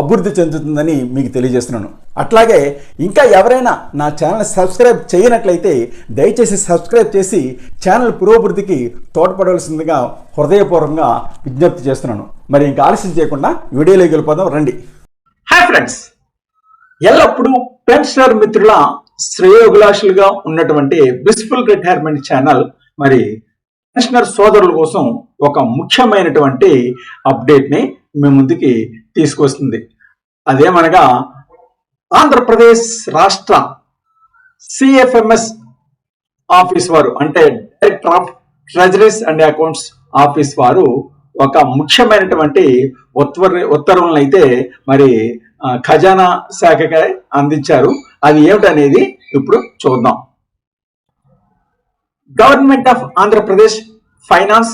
అభివృద్ధి చెందుతుందని మీకు తెలియజేస్తున్నాను. అట్లాగే ఇంకా ఎవరైనా నా ఛానల్ సబ్స్క్రైబ్ చేయనట్లయితే దయచేసి సబ్స్క్రైబ్ చేసి ఛానల్ పురోభివృద్ధికి తోడ్పడవలసిందిగా హృదయపూర్వకంగా విజ్ఞప్తి చేస్తున్నాను. మరి ఇంకా ఆలస్యం చేయకుండా వీడియోలోకి వెళ్ళిపోదాం రండి. హాయ్ ఫ్రెండ్స్ ఎల్లప్పుడూ పెన్షనర్ మిత్రుల శ్రేయోభిలాషులుగా ఉన్నటువంటి బ్లిస్ఫుల్ రిటైర్మెంట్ ఛానల్ మరి పెన్షనర్ సోదరుల కోసం ఒక ముఖ్యమైనటువంటి అప్డేట్ని మీ ముందుకి తీసుకొస్తుంది. అదేమనగా ఆంధ్రప్రదేశ్ రాష్ట్ర సిఎఫ్ఎంఎస్ ఆఫీస్ వారు అంటే director of treasuries and accounts office వారు ఒక ముఖ్యమైనటువంటి ఉత్తర్వు ఉత్తర్వులను అయితే మరి ఖజానా శాఖకే అందించారు. అది ఏమిటనేది ఇప్పుడు చూద్దాం. Government of Andhra Pradesh finance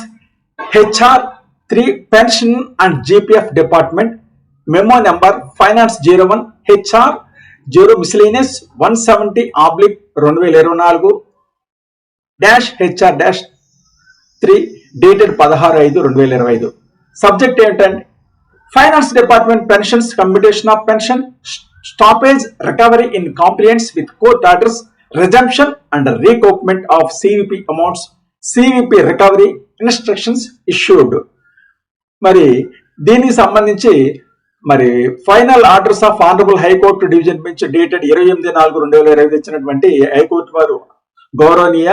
HR three pension and GPF department. Memo number finance zero one HR zero miscellaneous one seventy oblique రెండు వేల ఇరవై నాలుగు dash HR dash three dated పదహారు ఐదు రెండు వేల ఇరవై ఐదు. సబ్జెక్ట్ ఏంటంటే finance department pensions computation of pension stoppage recovery in compliance with court orders resumption and recoupment of CVP amounts CVP recovery instructions issued. మరి దీనికి సంబంధించి మరి final orders of honourable high court division bench dated ఇరవై ఎనిమిది నాలుగు రెండు వేల ఇరవై ఇచ్చినటువంటి హైకోర్టు వారు గౌరవనీయ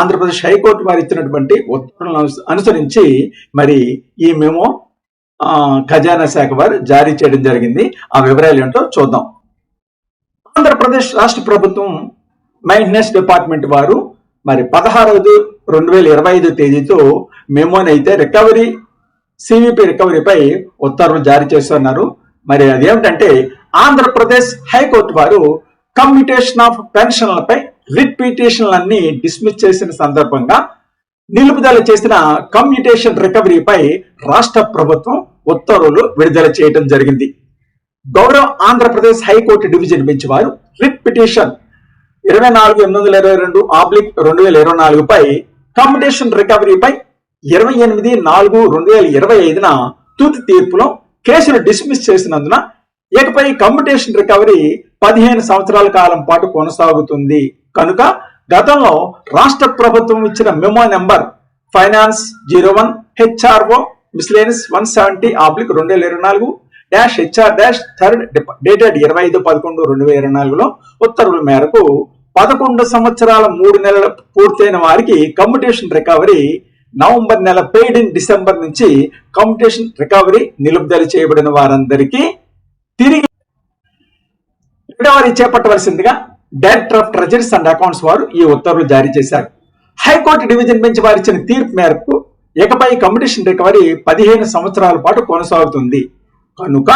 ఆంధ్రప్రదేశ్ హైకోర్టు వారు ఇచ్చినటువంటి ఉత్తర్వులను అనుసరించి మరి ఈ మేము ఖజానా శాఖ వారు జారీ చేయడం జరిగింది. ఆ వివరాలు ఏంటో చూద్దాం. ఆంధ్రప్రదేశ్ రాష్ట్ర ప్రభుత్వం మెయింటెనెన్స్ డిపార్ట్మెంట్ వారు మరి పదహారవది రెండు వేల ఇరవై ఐదు తేదీతో మెమోనైతే రికవరీ సివిపి రికవరీపై ఉత్తర్వులు జారీ చేస్తున్నారు. మరి అదేమిటంటే ఆంధ్రప్రదేశ్ హైకోర్టు వారు కమ్యూటేషన్ ఆఫ్ పెన్షన్లపై రిట్ పిటిషన్లన్నీ డిస్మిస్ చేసిన సందర్భంగా నిలుపుదల చేసిన కమ్యూటేషన్ రికవరీపై రాష్ట్ర ప్రభుత్వం ఉత్తర్వులు విడుదల చేయడం జరిగింది. గౌరవ Andhra Pradesh high court division bench వారు రిట్ పిటిషన్ ఇరవై నాలుగు ఎనిమిది వందల ఇరవై రెండు ఆబ్లిక్ రెండు వేల ఇరవై నాలుగుపై కమ్యూటేషన్ రికవరీపై ఇరవై ఎనిమిది నాలుగు రెండు వేల ఇరవై ఐదున తుది తీర్పులో కేసును డిస్మిస్ చేసినందున ఇకపై కమ్యూటేషన్ రికవరీ పదిహేను సంవత్సరాల కాలం పాటు కొనసాగుతుంది. కనుక గతంలో రాష్ట్ర ప్రభుత్వం ఇచ్చిన memo number finance zero one HRO miscellaneous one seventy oblique రెండు వేల ఇరవై నాలుగు dash HR dash third dated ఇరవై ఐదు పదకొండు రెండు వేల ఇరవై నాలుగులో ఉత్తర్వుల మేరకు పదకొండు సంవత్సరాల మూడు నెలలు పూర్తయిన వారికి కమ్యూటేషన్ రికవరీ నవంబర్ నెల పెయిడ్ ఇన్ డిసెంబర్ నుంచి కాంపిటీషన్ రికవరీ నిలుపుదల చేయబడిన వారందరికీ తిరిగి recovery చేపట్టవలసిందిగా director of treasuries and accounts వారు ఈ ఉత్తర్వులు జారీ చేశారు. హైకోర్టు డివిజన్ బెంచ్ వారిచ్చిన తీర్పు మేరకు ఇకపై కమ్యూటేషన్ రికవరీ పదిహేను సంవత్సరాల పాటు కొనసాగుతుంది. కనుక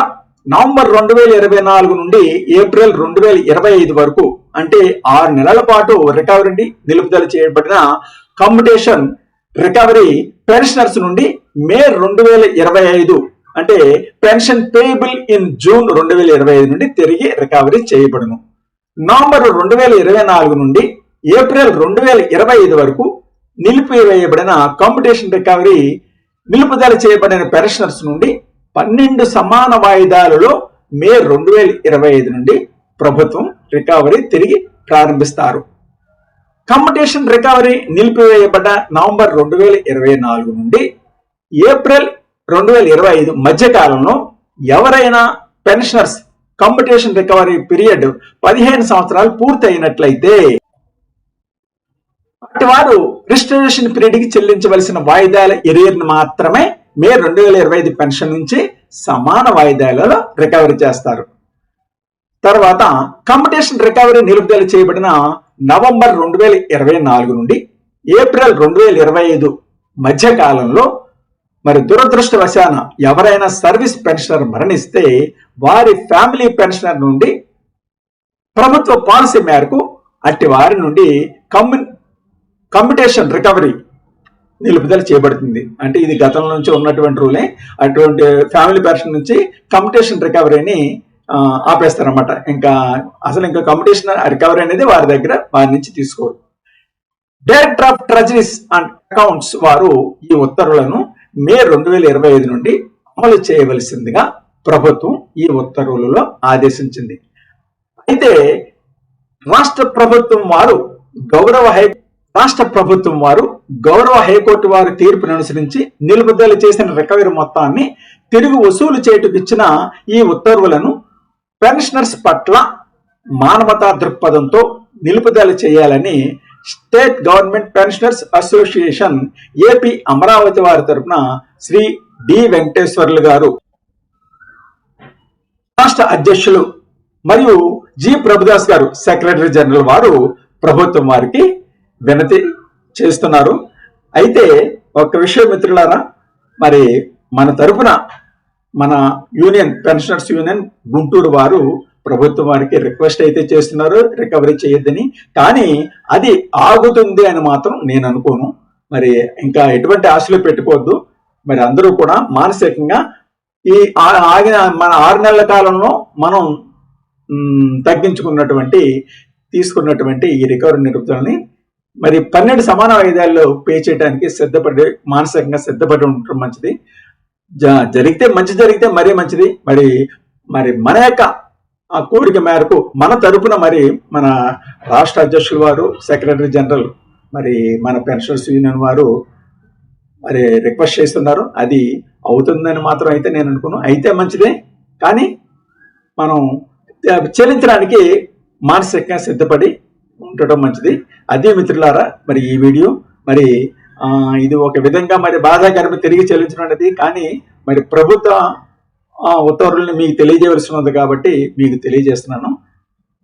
నవంబర్ రెండు వేల ఇరవై నాలుగు నుండి ఏప్రిల్ రెండు వేల ఇరవై ఐదు వరకు అంటే ఆరు నెలల పాటు రికవరీ నిలుపుదల చేయబడిన కమ్యూటేషన్ రికవరీ పెన్షనర్స్ నుండి మే రెండు వేల ఇరవై ఐదు అంటే పెన్షన్ పేయబుల్ ఇన్ జూన్ రెండు వేల ఇరవై ఐదు నుండి తిరిగి రికవరీ చేయబడును. నవంబర్ రెండు వేల ఇరవై నాలుగు నుండి ఏప్రిల్ రెండు వేల ఇరవై ఐదు వరకు నిలిపివేయబడిన కాంపిటీషన్ రికవరీ నిలుపుదల చేయబడిన పెన్షనర్స్ నుండి పన్నెండు సమాన వాయిదాలలో మే రెండు వేల ఇరవై ఐదు నుండి ప్రభుత్వం రికవరీ తిరిగి ప్రారంభిస్తారు. కమ్యూటేషన్ రికవరీ నిలిపివేయబడ్డ నవంబర్ రెండు వేల ఇరవై నాలుగు నుండి ఏప్రిల్ రెండు వేల ఇరవై ఐదు మధ్య కాలంలో ఎవరైనా పెన్షనర్స్ కంపిటీషన్ రికవరీ పీరియడ్ పదిహేను సంవత్సరాలు పూర్తయినట్లయితే అటు వారు రిజిస్ట్రేషన్ పీరియడ్కి చెల్లించవలసిన వాయిదాల ఎరియర్ను మాత్రమే మే రెండు వేల ఇరవై ఐదు పెన్షన్ నుంచి సమాన వాయిదాలలో రికవరీ చేస్తారు. తర్వాత కంపిటీషన్ రికవరీ నిలుపుదల చేయబడిన నవంబర్ రెండు వేల ఇరవై నాలుగు నుండి ఏప్రిల్ రెండు వేల ఇరవై ఐదు మధ్య కాలంలో మరి దురదృష్టవశాన ఎవరైనా సర్వీస్ పెన్షనర్ మరణిస్తే వారి ఫ్యామిలీ పెన్షనర్ నుండి ప్రభుత్వ పాలసీ మేరకు అట్టి వారి నుండి కమ్ కమ్యూటేషన్ రికవరీ నిలుపుదల చేయబడుతుంది. అంటే ఇది గతంలో నుంచి ఉన్నటువంటి రూలే. అటువంటి ఫ్యామిలీ పెన్షన్ నుంచి కమ్యూటేషన్ రికవరీని ఆపేస్తారు అనమాట ఇంకా అసలు ఇంకా కాంపిటీషన్ రికవరీ అనేది వారి దగ్గర వారి నుంచి తీసుకోరు. Director of treasuries and accounts వారు ఈ ఉత్తర్వులను మే రెండు వేల ఇరవై ఐదు నుండి అమలు చేయవలసిందిగా ప్రభుత్వం ఈ ఉత్తర్వులలో ఆదేశించింది. అయితే రాష్ట్ర ప్రభుత్వం వారు గౌరవ హై రాష్ట్ర ప్రభుత్వం వారు గౌరవ హైకోర్టు వారి తీర్పును అనుసరించి నిలుపుదల చేసిన రికవరీ మొత్తాన్ని తిరిగి వసూలు చేయుటకు ఇచ్చిన ఈ ఉత్తర్వులను పెన్షనర్స్ పట్ల మానవతా దృక్పథంతో నిలుపుదల చేయాలని state government pensioners association AP Amaravati వారి తరపున శ్రీ డి వెంకటేశ్వర్లు గారు. రాష్ట్ర అధ్యక్షులు మరియు జి ప్రభుదాస్ గారు సెక్రటరీ జనరల్ వారు ప్రభుత్వం వారికి వినతి చేస్తున్నారు. అయితే ఒక విషయం మిత్రులారా మరి మన తరపున మన యూనియన్ పెన్షనర్స్ యూనియన్ గుంటూరు వారు ప్రభుత్వం వారికి రిక్వెస్ట్ అయితే చేస్తున్నారు రికవరీ చేయొద్దని. కానీ అది ఆగుతుంది అని మాత్రం నేను అనుకోను. మరి ఇంకా ఎటువంటి ఆశలు పెట్టుకోవద్దు. మరి అందరూ కూడా మానసికంగా ఈ ఆగిన మన ఆరు నెలల కాలంలో మనం తగ్గించుకున్నటువంటి తీసుకున్నటువంటి ఈ రికవరీ నిరుపుదలని మరి పన్నెండు సమాన వాయిదాల్లో పే చేయడానికి సిద్ధపడి మానసికంగా సిద్ధపడి ఉండటం మంచిది. జరిగితే మంచి జరిగితే మరీ మంచిది. మరి మరి మన యొక్క ఆ కోరిక మేరకు మన తరపున మరి మన రాష్ట్ర అధ్యక్షులు వారు సెక్రటరీ జనరల్ మరి మన పెన్షనర్స్ యూనియన్ వారు మరి రిక్వెస్ట్ చేస్తున్నారు. అది అవుతుందని మాత్రం అయితే నేను అనుకున్నాను. అయితే మంచిదే. కానీ మనం చెల్లించడానికి మానసికంగా సిద్ధపడి ఉండటం మంచిది. అదే మిత్రులారా మరి ఈ వీడియో మరి ఇది ఒక విధంగా మరి బాధాకరమే తిరిగి చెల్లించినది అనేది కానీ మరి ప్రభుత్వ ఉత్తర్వులను ఉత్తర్వుల్ని మీకు తెలియజేయవలసి ఉంది కాబట్టి మీకు తెలియజేస్తున్నాను.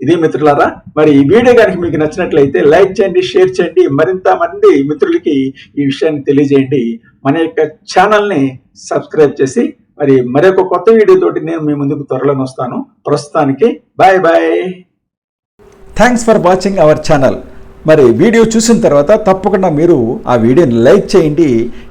ఇది మిత్రులారా మరి ఈ వీడియో కనుక మీకు నచ్చినట్లయితే లైక్ చేయండి షేర్ చేయండి మరింత మంది మిత్రులకి ఈ విషయాన్ని తెలియజేయండి. మన యొక్క ఛానల్ని సబ్స్క్రైబ్ చేసి మరి మరొక కొత్త వీడియో తోటి నేను మీ ముందుకు త్వరలో వస్తాను. ప్రస్తుతానికి bye bye thanks for watching our channel మరి వీడియో చూసిన తర్వాత తప్పకుండా మీరు ఆ వీడియోని లైక్ చేయండి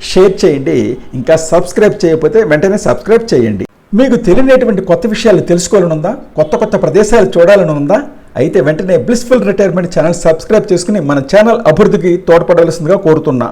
షేర్ చేయండి ఇంకా సబ్స్క్రైబ్ చేయకపోతే వెంటనే సబ్స్క్రైబ్ చేయండి. మీకు తెలియనటువంటి కొత్త విషయాలు తెలుసుకోవాలని ఉందా కొత్త కొత్త ప్రదేశాలు చూడాలని ఉందా అయితే వెంటనే బ్లిస్ఫుల్ రిటైర్మెంట్ ఛానల్ సబ్స్క్రైబ్ చేసుకుని మన ఛానల్ అభివృద్ధికి తోడ్పడవలసిందిగా కోరుతున్నా.